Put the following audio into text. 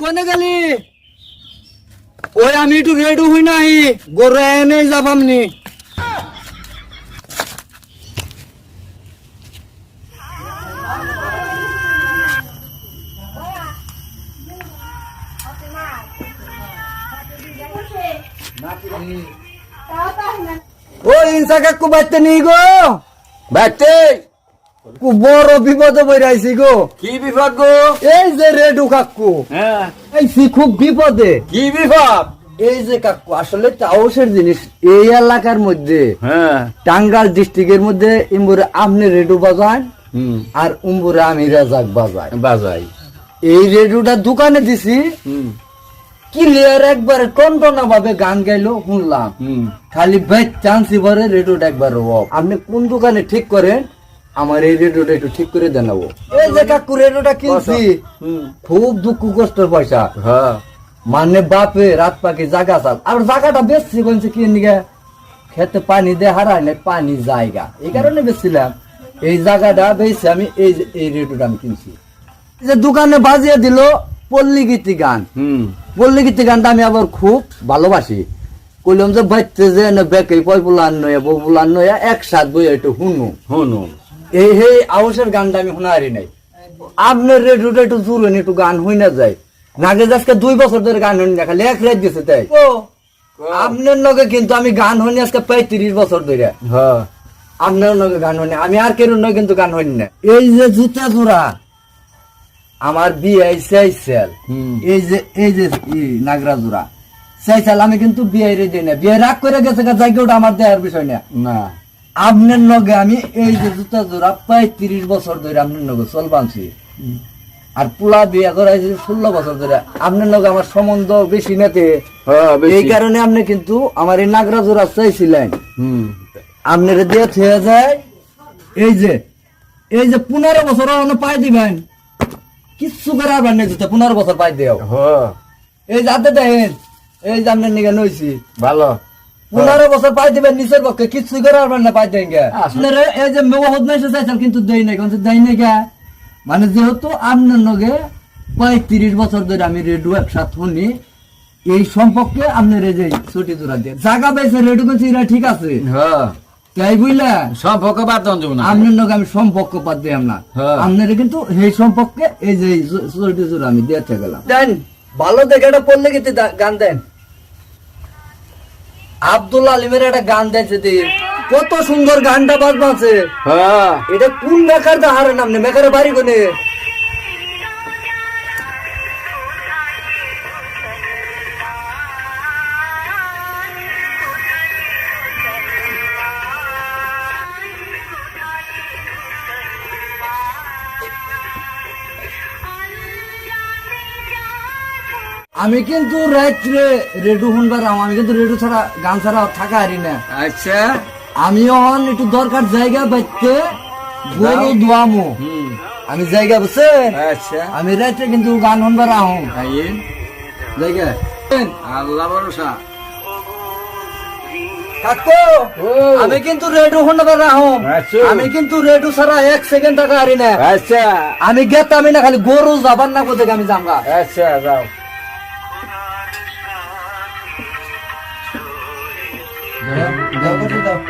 কোনে গেলি? ওই আমি একটু রেডি হই নাই গরু এনে যাবামনি ও ইনসা কাকু বাইতে নি গো? বাইতে কু বড় বিপদে বইরাইছি গো। কি বিপদ গো? এই যে রেডু কাকু হ্যাঁ। এই খুব বিপদে। কি বিপদ? এই যে কাকু আসলে তাওসের জিনিস এই এলাকার মধ্যে হ্যাঁ। টাঙ্গাল ডিস্ট্রিক্টের মধ্যে ইম্বুরে আপনি রেডু বাজান আর উম্বুরে আমি রাজাক বাজাই। বাজাই। এই রেডুটা দোকানে দিছি। হুম। ক্লিয়ার একবারে টনটনা ভাবে গান গাইলো শুনলাম। খালি বেচ চান্স এবারে রেডিওটা একবার আপনি কোন দোকানে ঠিক করেন? আমার এই রেডিওটা একটু ঠিক করে দেনাবো এই যে কাকু রেডিওটা কিনছি। খুব দুঃখ কষ্টের পয়সা। হ্যাঁ। মানে বাপে রাত পাখি জায়গা চাল। আর জায়গাটা বেচছি বলছে কি নিগে খেতে পানি দে হারাই নাই পানি জায়গা। এই কারণে বেচছিলাম। এই জায়গাটা বেশি আমি এই যে এই রেডিওটা আমি কিনছি। যে দোকানে বাজিয়ে দিল পল্লী গীতি গান। হুম। পল্লী গীতি গানটা আমি আবার খুব ভালোবাসি। কইলাম যে বাইতে যে না বেকে পয় বুলান নয়া বউ বুলান নয়া একসাথ বই একটু শুনু শুনু এই হে আউসের গানটা আমি শোনা হারি নাই। আপনার রেডিওটা একটু জুড়েন একটু গান হই না যায়। নাগে আজকে দুই বছর ধরে গান হইনি না খালি এক রাত গেছে তাই। আপনার লগে কিন্তু আমি গান হইনি আজকে প্রায় তিরিশ বছর ধরে। হ্যাঁ। আপনার লগে গান হইনি আমি আর কেন নয় কিন্তু গান হইনি না। এই যে জুতা জোড়া। আমার বিয়ে চাইছেল। এই যে এই যে ই, নাগরা জোড়া। চাইছেল আমি কিন্তু বিয়ে রে দিই না। বিয়ে রাগ করে গেছে যাই ওটা আমার দেওয়ার বিষয় না। না। আপনার নগে আমি এই যে জুতা জোড়া প্রায় তিরিশ বছর ধরে আপনার লগে চল বানছি আর পোলা বিয়ে করাইছি ষোলো বছর ধরে আপনার লগে আমার সম্বন্ধ বেশি নেতে। হ্যাঁ এই কারণে আপনি কিন্তু আমার এই নাগরা জোড়া চাইছিলেন। হুম। আপনার দিয়ে থেকে যায়। এই যে এই যে পনেরো বছর আপনি পাই দিবেন। কিচ্ছু করে আর বান্নে জুতা পনেরো বছর পাই দেও হ্যাঁ। এই যাতে দেখেন এই যে আপনার নিগে নইছি। ভালো। পনেরো বছর পাই দিবেন নিচের পক্ষে কিচ্ছু করে আর না পাই দেন আপনারা এই যে নাই চাইছেন কিন্তু দেই নাই কিন্তু দেই নাই গে মানে যেহেতু আপনার নগে পঁয়ত্রিশ বছর ধরে আমি রেডিও একসাথে শুনি এই সম্পর্কে আপনার এই যে ছুটি দূরা দিয়ে জায়গা পাইছে রেডিও করছি এরা ঠিক আছে। হ্যাঁ। তাই বুঝলা সম্পর্ক বাদন যাব না। আপনার নগে আমি সম্পর্ক পাত দিলাম না। হ্যাঁ। আপনার কিন্তু এই সম্পর্কে এই যে ছুটি দূরা আমি দিয়ে গেলাম। দেন ভালো দেখে একটা পড়লে কিন্তু গান দেন। আব্দুল আলিমের একটা গান দেখছে দি কত সুন্দর গানটা বাজবাছে হ্যাঁ। এটা কোন মেকার দা হারে নাম মেকারে বাড়ি কোনে? আমি কিন্তু রাত্রে রেডু শুনবার আম। আমি কিন্তু রেডু ছাড়া গান ছাড়া থাকা হারি না। আচ্ছা। আমি অন একটু দরকার জায়গা বাইতে গরু দোয়ামু। হুম। আমি জায়গা বুঝছেন আচ্ছা। আমি রাত্রে কিন্তু গান শুনবার আহম জায়গা। আল্লাহ ভরসা। আমি কিন্তু রেডু শুনবার আহম আচ্ছা। আমি কিন্তু রেডু ছাড়া এক সেকেন্ড টাকা হারি না। আচ্ছা। আমি গেতাম না খালি গরু যাবার না কোথায় আমি যামগা। আচ্ছা যাও। দাও, দাও, দাও।